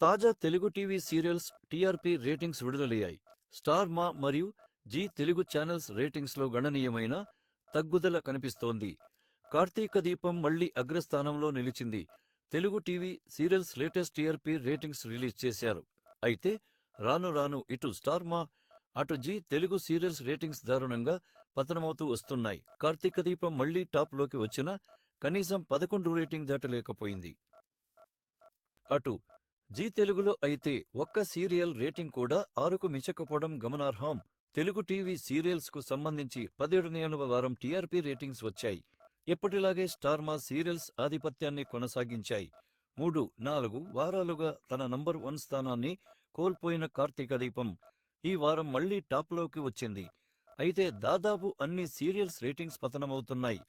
తాజా Telugu TV serials TRP ratings విడుదలయ్యాయి. Star Maa మరియు జీ తెలుగు ఛానల్స్ రేటింగ్స్లో గణనీయమైన తగ్గుదల కనిపిస్తోంది. కార్తీక దీపం మళ్ళీ అగ్రస్థానంలో నిలిచింది. Telugu TV serials latest TRP ratings release చేశారు. అయితే రాను రాను ఇటు స్టార్ మా అటు జీ తెలుగు సీరియల్స్ రేటింగ్స్ దారుణంగా పతనమవుతూ వస్తున్నాయి. కార్తీక దీపం మళ్ళీ టాప్లోకి వచ్చినా కనీసం పదకొండు రేటింగ్ దాటలేకపోయింది. అటు జీ తెలుగులో అయితే ఒక్క సీరియల్ రేటింగ్ కూడా ఆరుకు మించకపోవడం గమనార్హం. తెలుగు టీవీ సీరియల్స్కు సంబంధించి పదిహేడునేవ వారం టీఆర్పీ రేటింగ్స్ వచ్చాయి. ఎప్పటిలాగే స్టార్ మా సీరియల్స్ ఆధిపత్యాన్ని కొనసాగించాయి. మూడు నాలుగు వారాలుగా తన నంబర్ వన్ స్థానాన్ని కోల్పోయిన కార్తీక దీపం ఈ వారం మళ్ళీ టాప్లోకి వచ్చింది. అయితే దాదాపు అన్ని సీరియల్స్ రేటింగ్స్ పతనమవుతున్నాయి.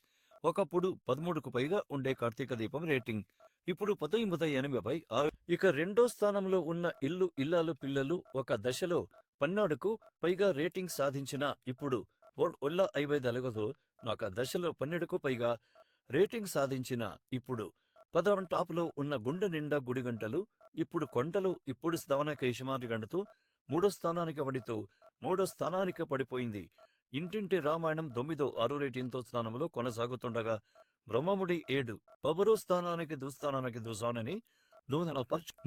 ఒకప్పుడు పదమూడుకు పైగా ఉండే కార్తీక దీపం రేటింగ్. ఇప్పుడు పదొమ్మిది ఎనభై ఆరు. ఇక రెండో స్థానంలో ఉన్న ఇల్లు ఇల్లాలు పిల్లలు ఒక దశలో పన్నెండుకు పైగా రేటింగ్ సాధించిన ఇప్పుడు ఒ- ఒళ్ళ ఐవై దళగతో ఒక దశలో పన్నెండుకు పైగా రేటింగ్ సాధించిన ఇప్పుడు పదవం టాప్లో ఉన్న గుండె నిండా గుడిగంటలు ఇప్పుడు కొండలు ఇప్పుడు స్థానానికి యజమాని గంటతో మూడో స్థానానికి పడితూ మూడో స్థానానికి పడిపోయింది. ఇంటింటి రామాయణం తొమ్మిదో ఆరు రేటింగ్తో స్థానంలో కొనసాగుతుండగా బ్రహ్మముడి ఏడు. బబరు స్థానానికి దుస్థానానికి దుసానని నూనె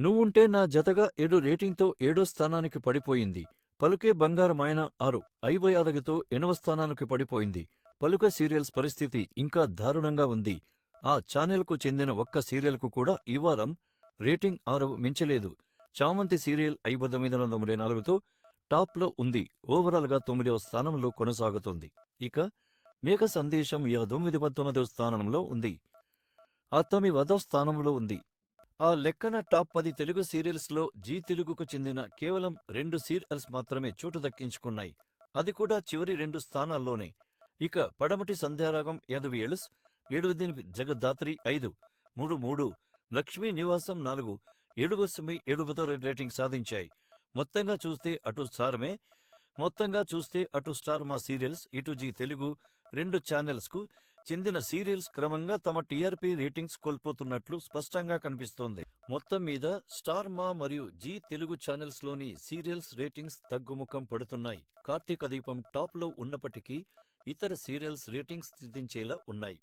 నువ్వుంటే నా జతగా ఏడు రేటింగ్తో ఏడో స్థానానికి పడిపోయింది. పలుకే బంగారమైన ఆరు. ఐవై అలగతో ఎనవ స్థానానికి పడిపోయింది. పలుక సీరియల్స్ పరిస్థితి ఇంకా దారుణంగా ఉంది. ఆ ఛానెల్కు చెందిన ఒక్క సీరియల్కు కూడా ఈ వారం రేటింగ్ ఆరు మించలేదు. చామంతి సీరియల్ ఐదు తొమ్మిది వందల తొంభై నాలుగుతో టాప్లో ఉంది. ఓవరాల్గా తొమ్మిదవ స్థానంలో కొనసాగుతుంది. ఇక మేఘ సందేశం యా తొమ్మిది పంతొమ్మిదవ స్థానంలో ఉంది. అత్తమి వదో స్థానంలో ఉంది. ఆ లెక్కన టాప్ పది తెలుగు సీరియల్స్లో జీ తెలుగుకు చెందిన కేవలం రెండు సీరియల్స్ మాత్రమే చోటు దక్కించుకున్నాయి. అది కూడా చివరి రెండు స్థానాల్లోనే. ఇక పడమటి సంధ్యారాగం యాదవి ఎలుస్ ఏడు ఎనిమిది జగద్ధాత్రి ఐదు మూడు మూడు లక్ష్మీ నివాసం నాలుగు ఏడు సుమి ఏడుగుతో రేటింగ్ సాధించాయి. మొత్తంగా చూస్తే అటు స్టార్మే మొత్తంగా చూస్తే అటు స్టార్ మా సీరియల్స్ ఇటు జీ తెలుగు రెండు ఛానల్స్కు చెందిన సీరియల్స్ క్రమంగా తమ టీఆర్పీ రేటింగ్స్ కోల్పోతున్నట్లు స్పష్టంగా కనిపిస్తోంది. మొత్తం మీద స్టార్ మా మరియు జీ తెలుగు ఛానల్స్లోని సీరియల్స్ రేటింగ్స్ తగ్గుముఖం పడుతున్నాయి. కార్తీక దీపం టాప్లో ఉన్నప్పటికీ ఇతర సీరియల్స్ రేటింగ్స్ స్థితించేలా ఉన్నాయి.